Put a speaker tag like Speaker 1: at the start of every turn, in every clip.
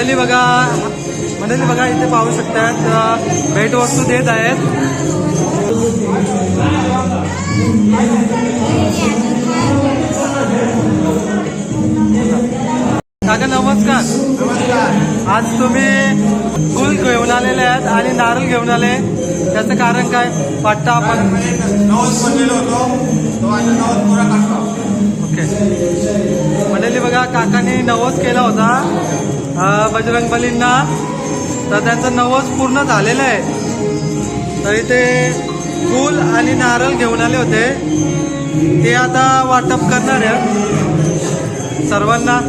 Speaker 1: मंडळी बघा मंडळी बघा इथे पाहू शकतात भेटवस्तू देत आहेत. काका नमस्कार. आज तुम्ही फुल घेऊन आलेले आहेत आणि नारळ घेऊन आले. त्याचं कारण काय? वाटतं आपण
Speaker 2: होतो
Speaker 1: ओके मंडळी बघा काकांनी नवस केला होता. बजरंग बलींना. तर त्यांचं नवस पूर्ण झालेलं आहे. तर इथे फूल आणि नारळ घेऊन आले होते. ते आता वाटप करणार आहे सर्वांना.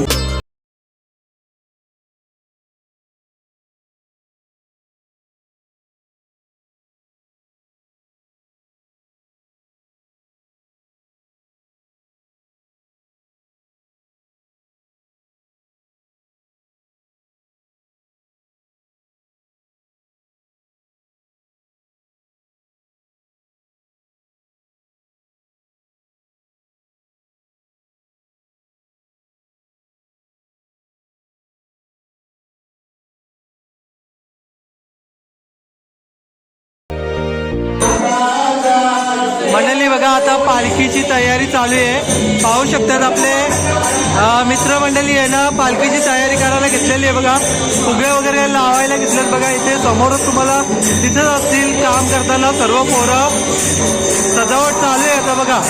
Speaker 1: मंडळी बघा आता पालखीची तयारी चालू आहे. पाहू शकतात आपले मित्रमंडळी आहे ना पालखीची तयारी करायला घेतलेली आहे बघा. फुगे वगैरे लावायला घेतलेत बघा इथे. समोरच तुम्हाला तिथेच असतील काम करताना सर्व पोरं. सजावट चालू आहे आता बघा.